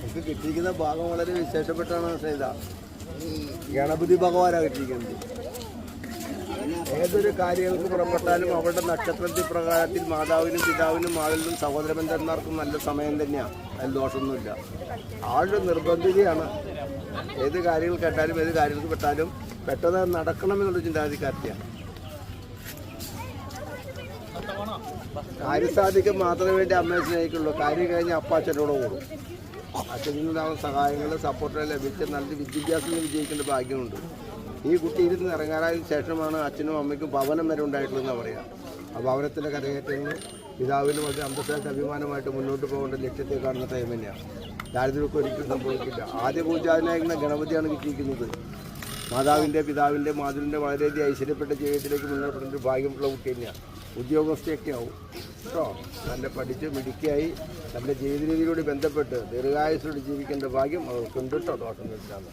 നമുക്ക് കിട്ടിയിരിക്കുന്ന ഭാഗം വളരെ വിശേഷപ്പെട്ടാണ് സൈത ഗണപതി ഭഗവാനാണ് കിട്ടിയിരിക്കുന്നത്. ഏതൊരു കാര്യങ്ങൾക്ക് പുറപ്പെട്ടാലും അവരുടെ നക്ഷത്രത്തിൽ പ്രകാരത്തിൽ മാതാവിനും പിതാവിനും മകളിലും സഹോദരബന്ധന്മാർക്കും നല്ല സമയം തന്നെയാണ്. അതിൽ ദോഷമൊന്നുമില്ല. ആളുടെ നിർബന്ധിതയാണ്. ഏത് കാര്യങ്ങൾ കേട്ടാലും ഏത് കാര്യങ്ങൾക്ക് പെട്ടാലും പെട്ടെന്ന് അത് നടക്കണമെന്നുള്ള ചിന്താഗതിക്കാരത്തെയാണ് കാര്യസാധിക്കാൻ മാത്രമേ വേണ്ടി അമ്മയെ സ്നേഹിക്കുള്ളൂ. കാര്യം കഴിഞ്ഞ് അപ്പ കൂടും. അച്ഛനിൽ സഹായങ്ങൾ സപ്പോർട്ടുകൾ ലഭിച്ച് നല്ല വിദ്യാഭ്യാസത്തിൽ വിജയിക്കേണ്ട ഭാഗ്യമുണ്ട്. ഈ കുട്ടി ഇരുന്ന് ഇറങ്ങാനായതിനു ശേഷമാണ് അച്ഛനും അമ്മയ്ക്കും ഭവനം വരെ ഉണ്ടായിട്ടുള്ളതെന്ന് പറയാം ആ ഭവനത്തിന്റെ കരകയറ്റങ്ങൾ പിതാവിനും അത് അന്തസ്സായിട്ട് അഭിമാനമായിട്ട് മുന്നോട്ട് പോകേണ്ട ലക്ഷ്യത്തെ കാണുന്ന ടൈം തന്നെയാണ്. ദാരിദ്ര്യമൊക്കെ ഒരിക്കലും സംഭവിക്കില്ല. ആദ്യ പൂജാതനായിരുന്ന ഗണപതിയാണ് കിട്ടിയിരിക്കുന്നത്. മാതാവിന്റെ പിതാവിന്റെ മാതുവിന്റെ വളരെയധികം ഐശ്വര്യപ്പെട്ട ജീവിതത്തിലേക്ക് മുന്നോട്ട് ഒരു ഭാഗ്യമുള്ള കുട്ടി തന്നെയാണ്. ഉദ്യോഗസ്ഥയൊക്കെ ആവും. കേട്ടോ നല്ല പഠിച്ച് മിടുക്കിയായി നല്ല ജീവിത രീതിയിലൂടെ ബന്ധപ്പെട്ട് ദീർഘായുസോട് ജീവിക്കേണ്ട ഭാഗ്യം അവർക്കുണ്ട് കേട്ടോ ദോഷം വെച്ചാണ്